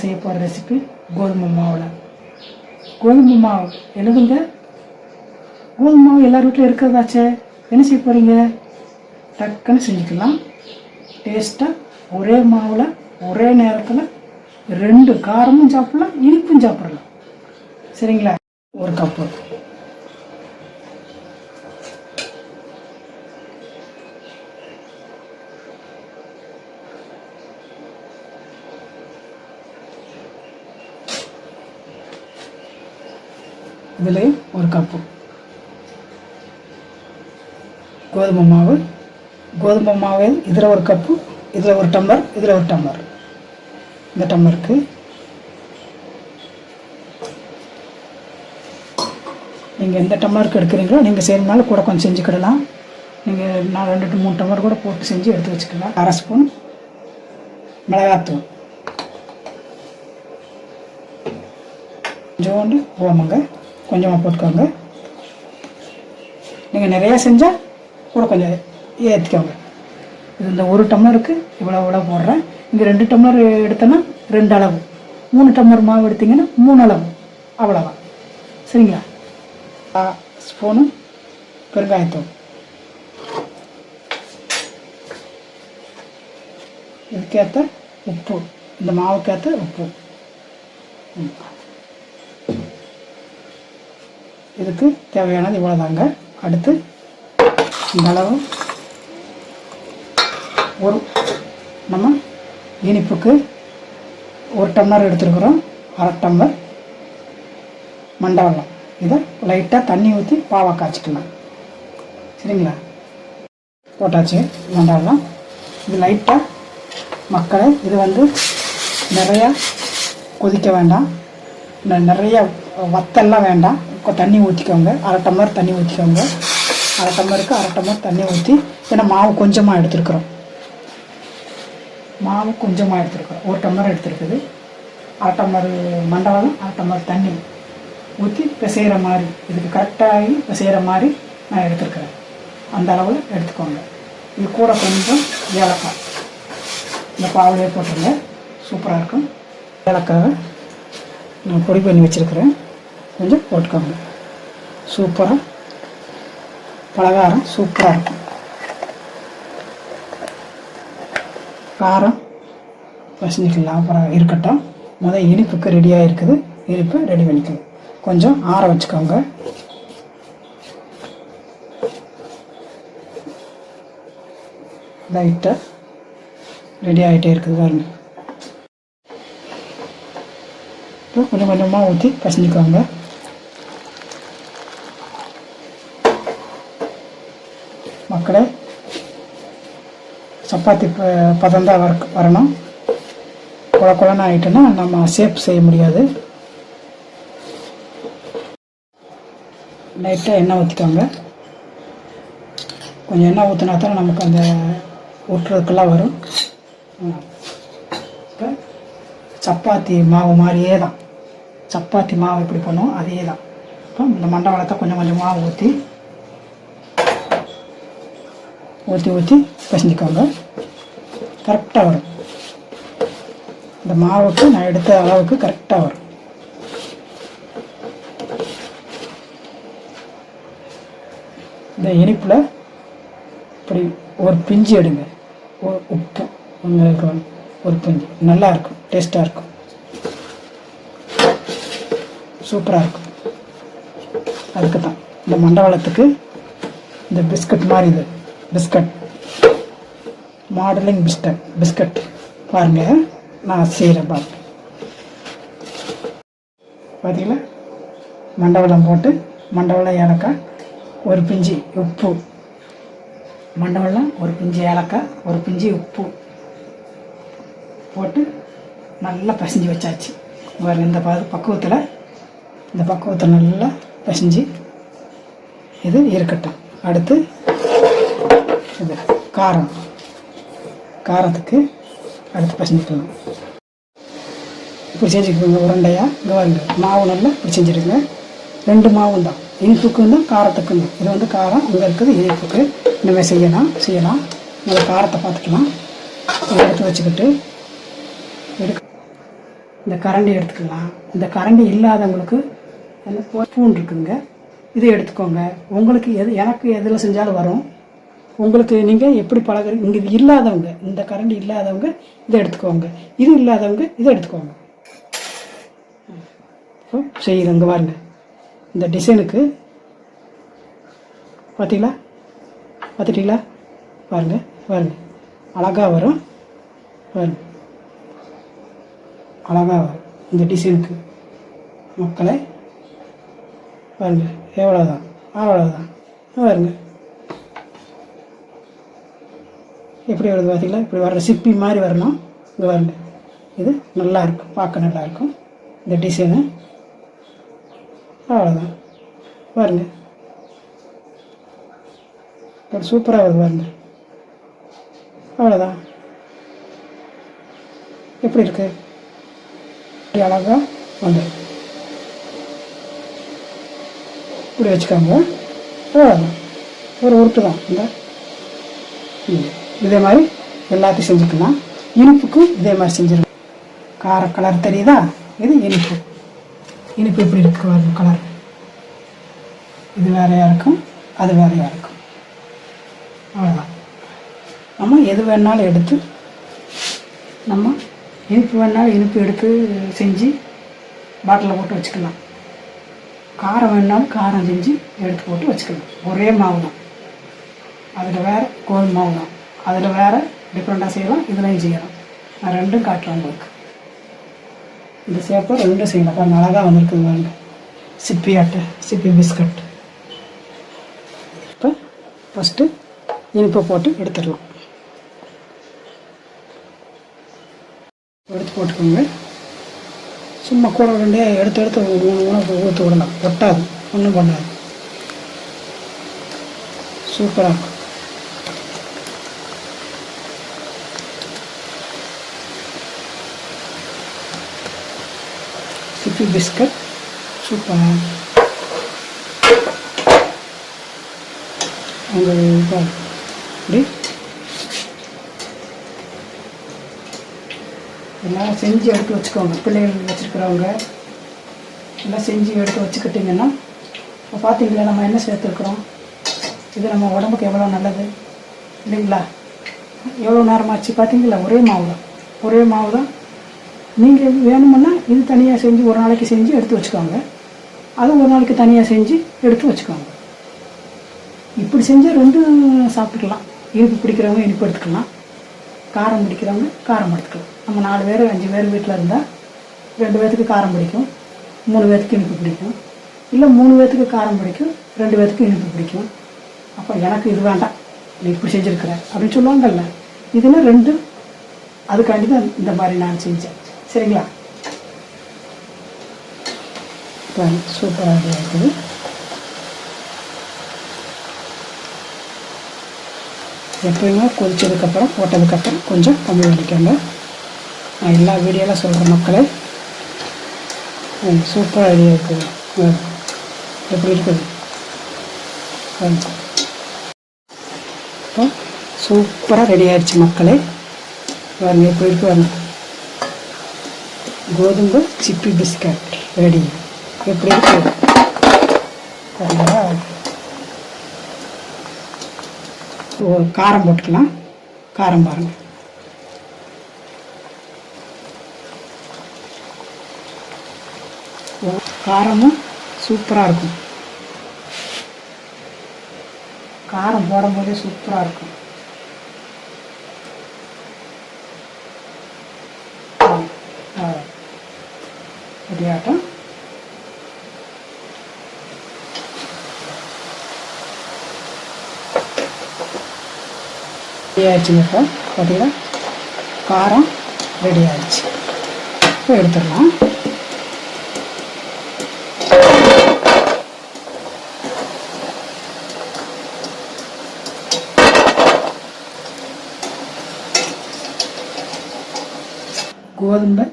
செய்ய போகிற ரெசிபி கோதுமை மாவில். கோதுமை மாவு எழுதுங்க கோதுமை மாவு எல்லார் வீட்டிலும் இருக்கிறதாச்சே? என்ன செய்ய போகிறீங்க டக்குன்னு செஞ்சுக்கலாம். டேஸ்ட்டாக ஒரே மாவில் ஒரே நேரத்தில் ரெண்டு காரமும் சாப்பிடலாம் இனிப்பும் சாப்பிடலாம். சரிங்களா? ஒரு கப்பு இதுலேயும் ஒரு கப்பு. கோதுமை மாவு. கோதுமை மாவு இதில் ஒரு கப்பு இதில் ஒரு டம்ளர் இதில் ஒரு டம்ளர். இந்த டம்ளருக்கு நீங்கள் எந்த டம்ளருக்கு எடுக்கிறீங்களோ நீங்கள் செய்யணுனாலும் கூட கொஞ்சம் செஞ்சுக்கிடலாம். நீங்கள் நான் ரெண்டு டு மூணு டம்ளர் கூட போட்டு செஞ்சு எடுத்து வச்சுக்கலாம். அரை ஸ்பூன் மிளகாத்தூள். கொஞ்சோண்டு ஓமங்க கொஞ்சமாக போட்டுக்கோங்க. நீங்கள் நிறையா செஞ்சால் கூட கொஞ்சம் ஏற்றிக்கோங்க இது இந்த ஒரு டம்ளருக்கு இவ்வளோ இவ்வளோ போடுறேன். இங்கே ரெண்டு டம்ளர் எடுத்தோன்னா ரெண்டு அளவு. மூணு டம்ளர் மாவு எடுத்திங்கன்னா மூணு அளவு. அவ்வளோதான் சரிங்களா? ஆ ஸ்பூனு பெருங்காயத்தூள். இதுக்கேற்ற உப்பு. இந்த மாவுக்கேற்ற உப்பு. ம். இதுக்கு தேவையானது இவ்வளோதாங்க அடுத்து இந்த அளவு ஒரு நம்ம இனிப்புக்கு ஒரு டம்ளர் எடுத்துருக்குறோம். அரை டம்ளர் மண்டவெல்லம் இதை லைட்டாக தண்ணி ஊற்றி பாவை காய்ச்சிக்கலாம். சரிங்களா? போட்டாச்சு மண்டவெல்லாம் இது லைட்டாக மக்களை இது வந்து நிறையா கொதிக்க வேண்டாம். நிறைய வத்தெல்லாம் வேண்டாம். இப்போ தண்ணி ஊற்றிக்கோங்க அரை டம்ளர் தண்ணி ஊற்றிக்கோங்க அரை டம்ளருக்கு அரை டம்ளர் தண்ணி ஊற்றி ஏன்னா மாவு கொஞ்சமாக எடுத்துருக்குறோம். மாவு கொஞ்சமாக எடுத்துருக்குறோம். ஒரு டம்ளர் எடுத்துருக்குது. அரை டம்ளர் மண்டலம் அரை டம்ளர் தண்ணி ஊற்றி பிசைகிற மாதிரி இதுக்கு கரெக்டாகி பிசைகிற மாதிரி நான் எடுத்துருக்குறேன். அந்த அளவில் எடுத்துக்கோங்க. இது கூட கொஞ்சம் ஏலக்காய். இந்த பாவுலேயே போட்டுருங்க. சூப்பராக இருக்கும். ஏலக்காவை நான் பொடி பண்ணி வச்சுருக்குறேன். கொஞ்சம் போட்டுக்கோங்க. சூப்பராக பலகாரம் சூப்பராக இருக்கும். காரம் பசிஞ்சிக்கலாம் அப்புறம் இருக்கட்டும். முதல் இனிப்புக்கு ரெடியாக இருக்குது இனிப்பு ரெடி பண்ணிக்கலாம் கொஞ்சம் ஆற வச்சுக்கோங்க. லைட்டாக ரெடி ஆகிட்டே இருக்குது பாருங்க. இப்போ கொஞ்சம் கொஞ்சமாக ஊற்றி பசஞ்சிக்கோங்க. மக்களே சப்பாத்தி ப பதம் தான் வர வரணும். குழ குழன்னு ஆகிட்டுன்னா நம்ம சேப் செய்ய முடியாது. லைட்டாக எண்ணெய் ஊற்றிக்கோங்க கொஞ்சம் எண்ணெய் ஊற்றினா தான் நமக்கு அந்த ஊட்டுறதுக்கெல்லாம் வரும். இப்போ சப்பாத்தி மாவு மாதிரியே தான். சப்பாத்தி மாவு எப்படி பண்ணுவோம்? அதே தான். இப்போ இந்த மண்டவளத்தை கொஞ்சம் கொஞ்சமாக ஊற்றி ஊற்றி ஊற்றி பிசைஞ்சிக்கோங்க. கரெக்டாக வரும். இந்த மாவுக்கு நான் எடுத்த அளவுக்கு கரெக்டாக வரும். இந்த இனிப்பில் இப்படி ஒரு பிஞ்சு எடுங்க. ஒரு உப்பு உங்களுக்கு ஒரு பிஞ்சு. நல்லா இருக்கும் டேஸ்ட்டாக இருக்கும். சூப்பராக இருக்கும். அதுக்கு தான் இந்த மண்டவளத்துக்கு இந்த பிஸ்கட் மாதிரி இது. பிஸ்கட் மாடலிங் பிஸ்கட் பிஸ்கட் பாருங்க நான் செய்கிறேன் பாருங்க பார்த்தீங்களா மண்டவளம் போட்டு மண்டவளம் ஏலக்காய் ஒரு பிஞ்சு உப்பு. மண்டவளம் ஒரு பிஞ்சு ஏலக்காய் ஒரு பிஞ்சு உப்பு. போட்டு நல்லா பசைஞ்சு வச்சாச்சு. பாருங்க இந்த ப பக்குவத்தில் இந்த பக்குவத்தில் நல்லா பசைஞ்சு இது இருக்கட்டும். அடுத்து காரம். காரத்துக்கு அடுத்து பசஞ்சிக்கலாம் இப்படி செஞ்சுக்கோங்க உருண்டையாக இங்கே வாங்க மாவு நல்லா இப்படி செஞ்சுருங்க. ரெண்டு மாவும் தான். இனிப்புக்கும் தான் காரத்துக்கும் தான். இது வந்து காரம் அங்கே இருக்குது இனிப்புக்கு இனிமேல் செய்யலாம் செய்யலாம். நல்லா காரத்தை பார்த்துக்கலாம். எடுத்து வச்சுக்கிட்டு எடுக்க இந்த கரண்டி எடுத்துக்கலாம். இந்த கரண்டி இல்லாதவங்களுக்கு அந்த ஸ்பூன் இருக்குங்க. இதை எடுத்துக்கோங்க. உங்களுக்கு எது எனக்கு எதில் செஞ்சாலும் வரும். உங்களுக்கு நீங்கள் எப்படி பழகுறீங்க இங்கே இது இல்லாதவங்க இந்த கரண்ட் இல்லாதவங்க இதை எடுத்துக்கோங்க. இது இல்லாதவங்க இதை எடுத்துக்கோங்க. செய்யுது இங்கே பாருங்க. இந்த டிசைனுக்கு பார்த்தீங்களா பார்த்துட்டீங்களா பாருங்க பாருங்க. அழகாக வரும். பாருங்க. அழகாக வரும். இந்த டிசைனுக்கு மக்களை பாருங்க எவ்வளோதான் அவ்வளோதான் பாருங்கள் எப்படி வருது பார்த்தீங்களா? இப்படி வர்ற சிப்பி மாதிரி வரணும். இது வரல இது நல்லா இருக்கும் பார்க்க நல்லா இருக்கும். இந்த டிசைனு அவ்வளோதான் பாருங்க. இப்போ சூப்பராக வருது பாருங்க. அவ்வளோதான் எப்படி இருக்கு? இப்படி அழகாக வந்து. இப்படி வச்சுக்கோங்க. அவ்வளோதான் ஒரு உருட்டு தான். இந்த. ம். இதே மாதிரி எல்லாத்தையும் செஞ்சுக்கலாம். இனிப்புக்கும் இதே மாதிரி செஞ்சிருக்கோம் கார கலர் தெரியுதா? இது இனிப்பு. இனிப்பு எப்படி இருக்கு கலர் இது வேறையாக இருக்கும் அது வேறையாக இருக்கும். அவ்வளோதான் நம்ம எது வேணாலும் எடுத்து நம்ம இனிப்பு வேணாலும் இனிப்பு எடுத்து செஞ்சு பாட்டிலில் போட்டு வச்சுக்கலாம். காரம் வேணாலும் காரம் செஞ்சு எடுத்து போட்டு வச்சுக்கலாம். ஒரே மாவு தான் அதில் வேறு கோல் மாவு தான் அதில் வேறு டிஃப்ரெண்ட்டாக செய்யலாம். இதுலையும் செய்யலாம். நான் ரெண்டும் காட்டுறேன் உங்களுக்கு. இந்த சேப்பை ரெண்டும் செய்யலாம் பாருங்க அழகாக வந்திருக்குது பாருங்க. சிப்பி அட்டை சிப்பி பிஸ்கட் இப்போ ஃபஸ்ட்டு இனிப்பை போட்டு எடுத்துடலாம். எடுத்து போட்டுக்கோங்க. சும்மா கூட ரெண்டே எடுத்து எடுத்து மூணு மூணு ஊற்று விடலாம். ஒட்டாது. ஒன்றும் பண்ணாது. சூப்பராக இருக்கும். சிப்பி பிஸ்கட் சூப்பராக உங்கள் இப்படி எல்லாம் செஞ்சு எடுத்து வச்சுக்கோங்க. பிள்ளைகள் வச்சுருக்கிறவங்க எல்லாம் செஞ்சு எடுத்து வச்சுக்கிட்டிங்கன்னா இப்போ பார்த்தீங்களா நம்ம என்ன சேர்த்துருக்குறோம்? இது நம்ம உடம்புக்கு எவ்வளோ நல்லது? இல்லைங்களா? எவ்வளோ நேரமாச்சு பார்த்தீங்களா ஒரே மாவு தான் ஒரே மாவு தான் நீங்கள் வேணுமுன்னா இது தனியாக செஞ்சு ஒரு நாளைக்கு செஞ்சு எடுத்து வச்சுக்கோங்க. அது ஒரு நாளைக்கு தனியாக செஞ்சு எடுத்து வச்சுக்கோங்க. இப்படி செஞ்சால் ரெண்டும் சாப்பிட்டுக்கலாம். இனிப்பு பிடிக்கிறவங்க இனிப்பு எடுத்துக்கலாம். காரம் பிடிக்கிறவங்க காரம் எடுத்துக்கலாம். நம்ம நாலு பேர் அஞ்சு பேர் வீட்டில் இருந்தால் ரெண்டு பேர்த்துக்கு காரம் பிடிக்கும். மூணு பேர்த்துக்கு இனிப்பு பிடிக்கும். இல்லை மூணு பேர்த்துக்கு காரம் பிடிக்கும் ரெண்டு பேர்த்துக்கு இனிப்பு பிடிக்கும். அப்போ எனக்கு இது வேண்டாம். நீ இப்படி செஞ்சுருக்கிறேன் அப்படின்னு சொல்லுவாங்கல்ல. இதில் ரெண்டும் அதுக்காண்டி தான் இந்த மாதிரி நான் செஞ்சேன். சரிங்களா? சூப்பராக இருக்குது. எப்பயுமே கொதிச்சதுக்கப்புறம் போட்டதுக்கப்புறம் கொஞ்சம் கம்மி பண்ணிக்கோங்க நான் எல்லா வீடியோவில் சொல்கிற மக்களே சூப்பராக ஐடியா இருக்குது. எப்படி இருக்குது இப்போ சூப்பராக ரெடி ஆயிடுச்சு மக்களே. பாருங்க எப்படி இருக்கு கோதுமை சிப்பி பிஸ்கட் ரெடி எப்படி இருக்கு? பாருங்களா காரம் போட்டுக்கலாம். காரம் பாருங்கள் காரமும் சூப்பராக இருக்கும். காரம் போடும்போதே சூப்பராக இருக்கும். ரெடியாட்டம் ரெடி ஆயிடுச்சுங்க இப்போ பார்த்தீங்களா காரம் ரெடி ஆயிடுச்சு இப்போ எடுத்துடலாம் கோதுமை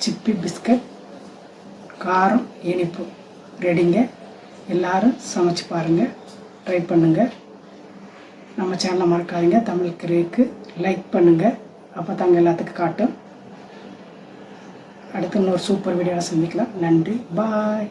சிப்பி பிஸ்கட் காரம் இனிப்பு ரெடிங்க எல்லாரும் சமைச்சு பாருங்கள் ட்ரை பண்ணுங்கள் நம்ம சேனலை மறக்காதீங்க. தமிழ் கிரேக்கு லைக் பண்ணுங்கள் அப்போ தாங்க எல்லாத்துக்கும் காட்டும். அடுத்து இன்னொரு சூப்பர் வீடியோவில் சந்திக்கலாம். நன்றி. பாய்